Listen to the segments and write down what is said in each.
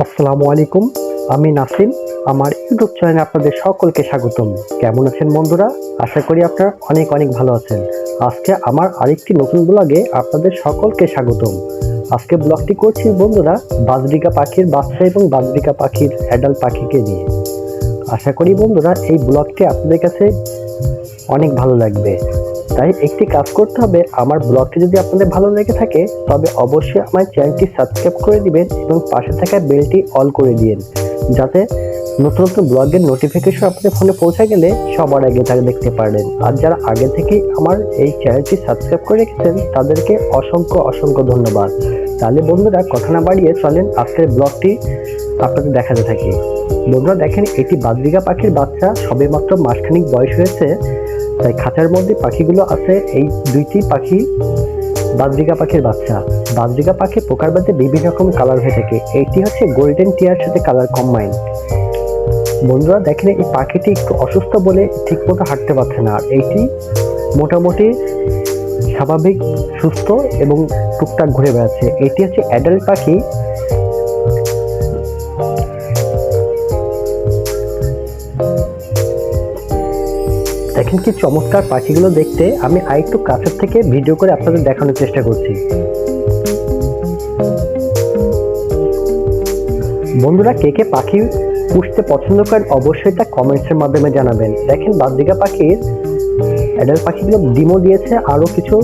আসসালামু আলাইকুম, আমি নাসিম, আমার ইউটিউব চ্যানেলে আপনাদের সকলকে স্বাগতম। কেমন আছেন বন্ধুরা? আশা করি আপনারা অনেক অনেক ভালো আছেন। আজকে আমার আরেকটি নতুন ব্লগে আপনাদের সকলকে স্বাগতম। আজকে ব্লগটি করছি বন্ধুরা বাজরিকা পাখির বাচ্চা এবং বাজরিকা পাখির অ্যাডাল্ট পাখিকে নিয়ে। আশা করি বন্ধুরা এই ব্লগটি আপনাদের কাছে অনেক ভালো লাগবে। তাই একটি কাজ করতে হবে, আমার ব্লগটি যদি আপনাদের ভালো লেগে থাকে, তবে অবশ্যই আমার চ্যানেলটি সাবস্ক্রাইব করে দিবেন এবং পাশে থাকা বেলটি অল করে দিন যাতে নতুন নতুন ব্লগের নোটিফিকেশন আপনাদের ফোনে পৌঁছে গেলে সবার আগে তাকে দেখতে পারবেন। আর যারা আগে থেকেই আমার এই চ্যানেলটি সাবস্ক্রাইব করে রেখেছেন, তাদেরকে অসংখ্য অসংখ্য ধন্যবাদ। তাহলে বন্ধুরা, কথা না বাড়িয়ে চলেন আজকের ব্লগটি আপনাদের দেখাতে থাকি। বন্ধুরা দেখেন, এটি বাদরিকা পাখির বাচ্চা, সবেমাত্র মাসখানিক বয়স হয়েছে। তাই খাঁচার মধ্যে পাখিগুলো আছে। এই দুইটি পাখি বাজরিকা পাখির বাচ্চা। বাজরিকা পাখি পোকার বাদে বিভিন্ন রকম কালার হয়ে থাকে। এইটি হচ্ছে গোল্ডেন টিয়ার সাথে কালার কম্বাইন বন্ধুরা, দেখেন এই পাখিটি একটু অসুস্থ বলে ঠিকমতো হাঁটতে পারছে না। আর এইটি মোটামুটি স্বাভাবিক, সুস্থ এবং টুকটাক ঘুরে বেড়াচ্ছে। এটি হচ্ছে অ্যাডাল্ট পাখি দেখেন কি চমৎকার পাখিগুলো দেখতে। আমি আরেকটু কাছের থেকে ভিডিও করে আপনাদের দেখানোর চেষ্টা করছি। বন্ধুরা, কে কে পাখি পুষতে পছন্দ করেন, অবশ্যই তা কমেন্টসের মাধ্যমে জানাবেন। দেখেন বাদদিকা পাখির অ্যাডাল্ট পাখিগুলো ডিমও দিয়েছে, আরও কিছু।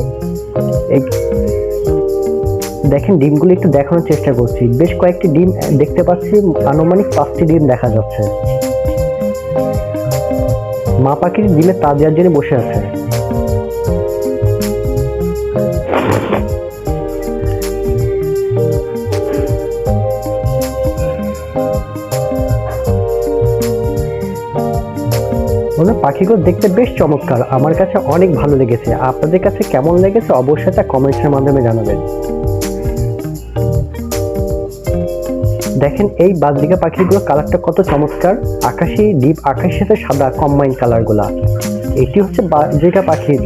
দেখেন, ডিমগুলো একটু দেখানোর চেষ্টা করছি। বেশ কয়েকটি ডিম দেখতে পাচ্ছি, আনুমানিক পাঁচটি ডিম দেখা যাচ্ছে। মা পাখির ডিমে তার দেওয়ার জন্য বসে আছে। ওনার পাখিগুলো দেখতে বেশ চমৎকার। আমার কাছে অনেক ভালো লেগেছে। আপনাদের কাছে কেমন লেগেছে অবশ্যই তা কমেন্টসের মাধ্যমে জানাবেন। দেখেন এই বাজরিকা পাখিগুলো কালারটা কত চমৎকার। আকাশি ডিপ আকাশের সাথে সাদা কম্বাইন কালারগুলা এটি হচ্ছে বাজরিকা পাখির।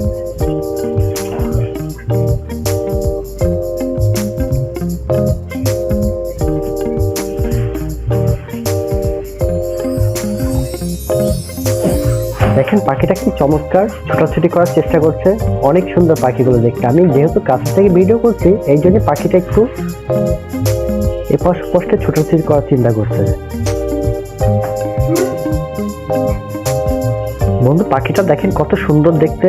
দেখেন পাখিটা কি চমৎকার, ছোটাছুটি করার চেষ্টা করছে। অনেক সুন্দর পাখিগুলো দেখতে। আমি যেহেতু কাছ থেকে ভিডিও করছি, এই জন্য পাখিটা একটু এপাশ ছোট ছোটাছুটি করার চিন্তা করছে। বন্ধু পাখিটা দেখেন কত সুন্দর দেখতে।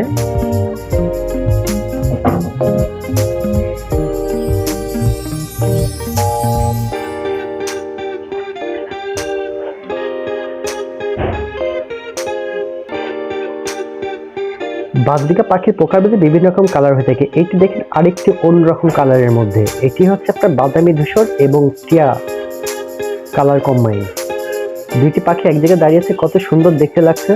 বাদদিকা পাখির মধ্যে বিভিন্ন রকম কালার হয়ে থাকে। এটি দেখেন আরেকটি অন্যরকম কালারের মধ্যে। এটি হচ্ছে আপনার বাদামি ধূসর এবং টিয়া কালার কম্বাইন দুইটি পাখি এক জায়গায় দাঁড়িয়ে আছে, কত সুন্দর দেখতে লাগছে।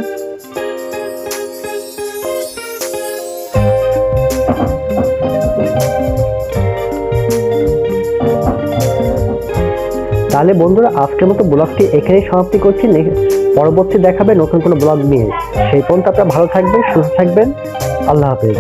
তাহলে বন্ধুরা, আজকের মতো ব্লগটি এখানেই সমাপ্তি করছি। পরবর্তী দেখাবে নতুন কোনো ব্লগ নিয়ে। সেই পর্যন্ত আপনারা ভালো থাকবেন, সুস্থ থাকবেন। আল্লাহ হাফেজ।